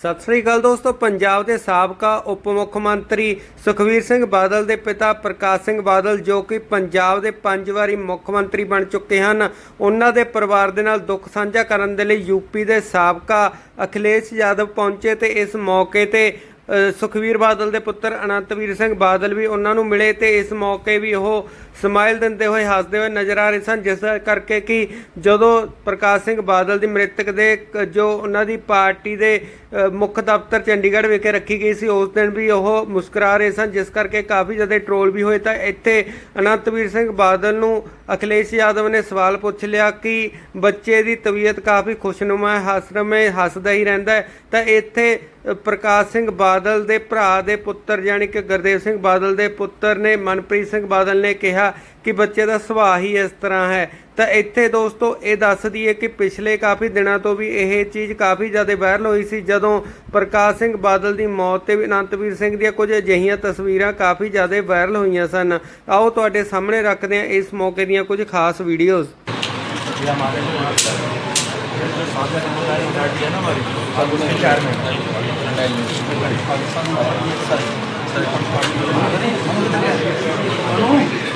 ਸਤਿ ਸ੍ਰੀ ਅਕਾਲ ਦੋਸਤੋ ਪੰਜਾਬ ਦੇ ਸਾਬਕਾ ਉਪ ਮੁੱਖ ਮੰਤਰੀ ਸੁਖਵੀਰ ਸਿੰਘ ਬਾਦਲ ਦੇ ਪਿਤਾ ਪ੍ਰਕਾਸ਼ ਸਿੰਘ ਬਾਦਲ ਜੋ ਕਿ ਪੰਜਾਬ ਦੇ ਪੰਜ ਵਾਰੀ ਮੁੱਖ ਮੰਤਰੀ ਬਣ ਚੁੱਕੇ ਹਨ। ਉਹਨਾਂ ਦੇ ਪਰਿਵਾਰ ਦੇ ਨਾਲ ਦੁੱਖ ਸਾਂਝਾ ਕਰਨ ਦੇ ਲਈ ਯੂਪੀ ਦੇ ਸਾਬਕਾ ਅਖਿਲੇਸ਼ ਯਾਦਵ ਪਹੁੰਚੇ ਤੇ ਇਸ ਮੌਕੇ ਤੇ ਅ, ਸੁਖਵੀਰ ਬਾਦਲ ਦੇ ਪੁੱਤਰ ਅਨੰਤਵੀਰ ਸਿੰਘ ਬਾਦਲ ਵੀ ਉਹਨਾਂ ਨੂੰ ਮਿਲੇ ਤੇ ਇਸ ਮੌਕੇ ਵੀ ਉਹ ਸਮਾਈਲ ਦਿੰਦੇ ਹੋਏ ਹੱਸਦੇ ਹੋਏ ਨਜ਼ਰ ਆ ਰਹੇ ਸਨ ਜਿਸ ਕਰਕੇ ਕਿ ਜਦੋਂ ਪ੍ਰਕਾਸ਼ ਸਿੰਘ ਬਾਦਲ ਦੀ ਮ੍ਰਿਤਕ ਦੇ ਜੋ ਉਹਨਾਂ ਦੀ ਪਾਰਟੀ ਦੇ ਮੁੱਖ ਦਫ਼ਤਰ ਚੰਡੀਗੜ੍ਹ ਵਿਖੇ ਰੱਖੀ ਗਈ ਸੀ। ਉਸ ਦਿਨ ਵੀ ਉਹ ਮੁਸਕਰਾ ਰਹੇ ਸਨ, ਜਿਸ ਕਰਕੇ ਕਾਫੀ ਜ਼ਿਆਦਾ ਟ੍ਰੋਲ ਵੀ ਹੋਏ। ਤਾਂ ਇੱਥੇ ਅਨੰਤਵੀਰ ਸਿੰਘ ਬਾਦਲ ਨੂੰ ਅਖਿਲੇਸ਼ ਯਾਦਵ ਨੇ ਸਵਾਲ ਪੁੱਛ ਲਿਆ ਕਿ ਬੱਚੇ ਦੀ ਤਬੀਅਤ ਕਾਫੀ ਖੁਸ਼ਨੁਮਾ ਹੈ, ਹੱਸਰਮੇ, ਹੱਸਦਾ ਹੀ ਰਹਿੰਦਾ ਹੈ। ਤਾਂ ਇੱਥੇ ਪ੍ਰਕਾਸ਼ ਸਿੰਘ ਬਾਦਲ ਦੇ ਭਰਾ ਦੇ ਪੁੱਤਰ, ਯਾਨੀ ਕਿ ਗੁਰਦੇਵ ਸਿੰਘ ਬਾਦਲ ਦੇ ਪੁੱਤਰ ਨੇ ਮਨਪ੍ਰੀਤ ਸਿੰਘ ਬਾਦਲ ਨੇ ਕਿਹਾ ਕਿ ਬੱਚੇ ਦਾ ਸੁਭਾਅ ਹੀ ਇਸ ਤਰ੍ਹਾਂ ਹੈ। ਤਾਂ ਇੱਥੇ ਦੋਸਤੋ, ਇਹ ਦੱਸ ਦਈਏ ਕਿ ਪਿਛਲੇ ਕਾਫੀ ਦਿਨਾਂ ਤੋਂ ਵੀ ਇਹ ਚੀਜ਼ ਕਾਫੀ ਜ਼ਿਆਦਾ ਵਾਇਰਲ ਹੋਈ ਸੀ, ਜਦੋਂ ਪ੍ਰਕਾਸ਼ ਸਿੰਘ ਬਾਦਲ ਦੀ ਮੌਤ ਤੇ ਵੀ ਅਨੰਤਵੀਰ ਸਿੰਘ ਦੀਆਂ ਕੁਝ ਅਜਿਹੀਆਂ ਤਸਵੀਰਾਂ ਕਾਫੀ ਜ਼ਿਆਦਾ ਵਾਇਰਲ ਹੋਈਆਂ ਸਨ। ਆਓ ਤੁਹਾਡੇ ਸਾਹਮਣੇ ਰੱਖਦੇ ਹਾਂ ਇਸ ਮੌਕੇ ਦੀਆਂ ਕੁਝ ਖਾਸ ਵੀਡੀਓਜ਼। ये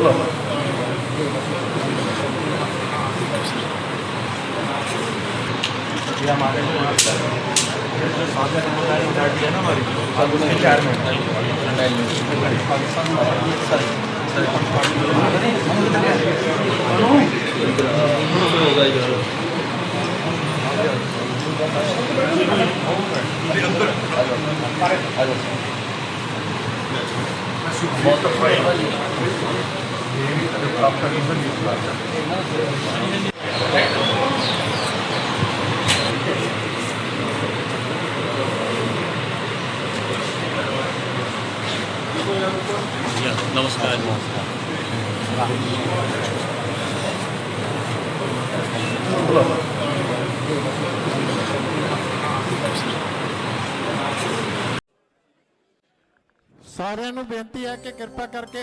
bulamaz. Ya madem Hadi. Hadi. ना हमारी अब उसके चार में नमस्कार ਸਾਰਿਆਂ ਨੂੰ ਬੇਨਤੀ ਹੈ ਕਿ ਕਿਰਪਾ ਕਰਕੇ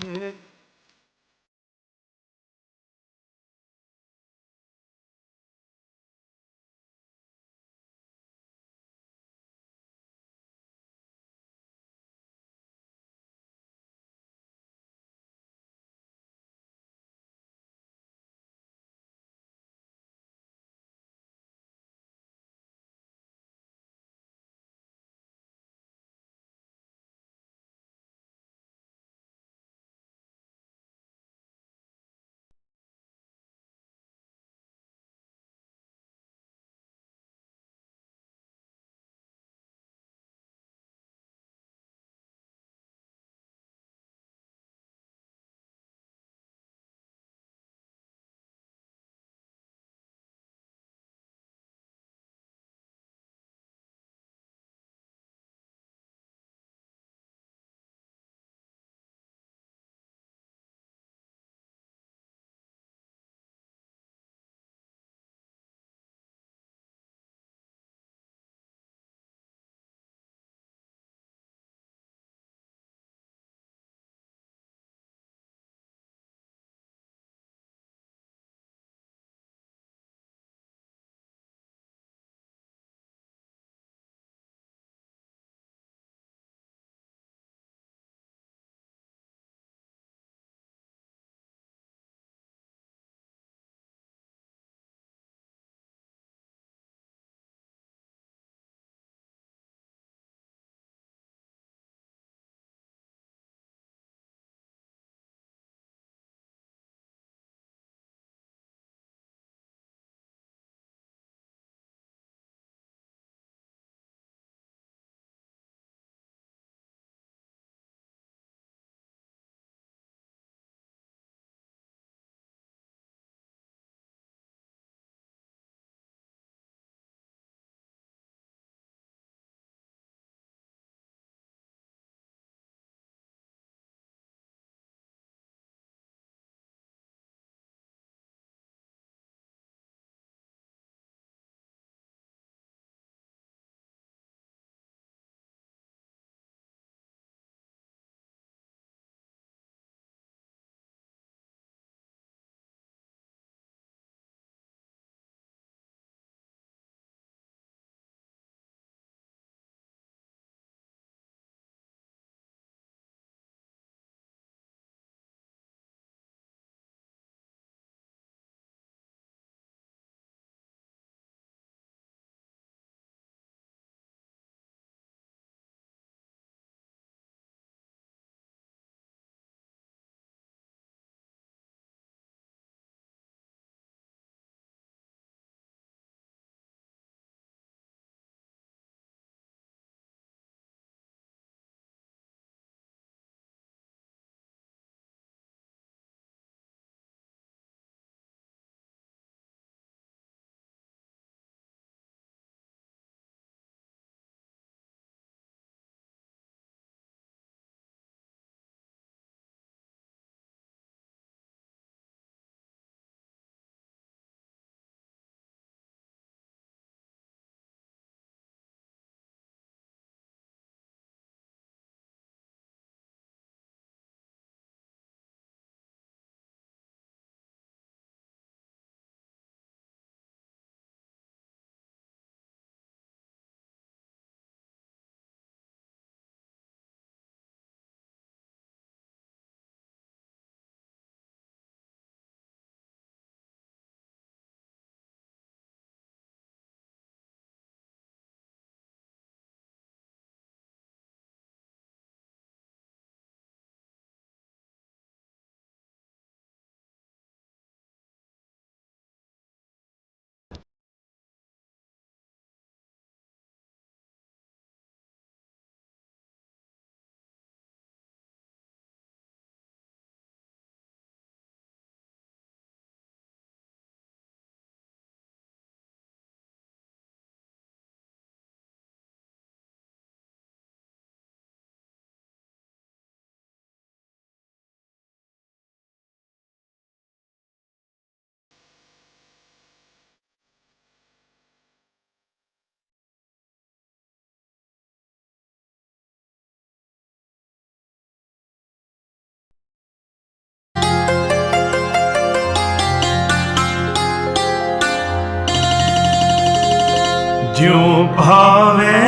Mm-hmm. হবে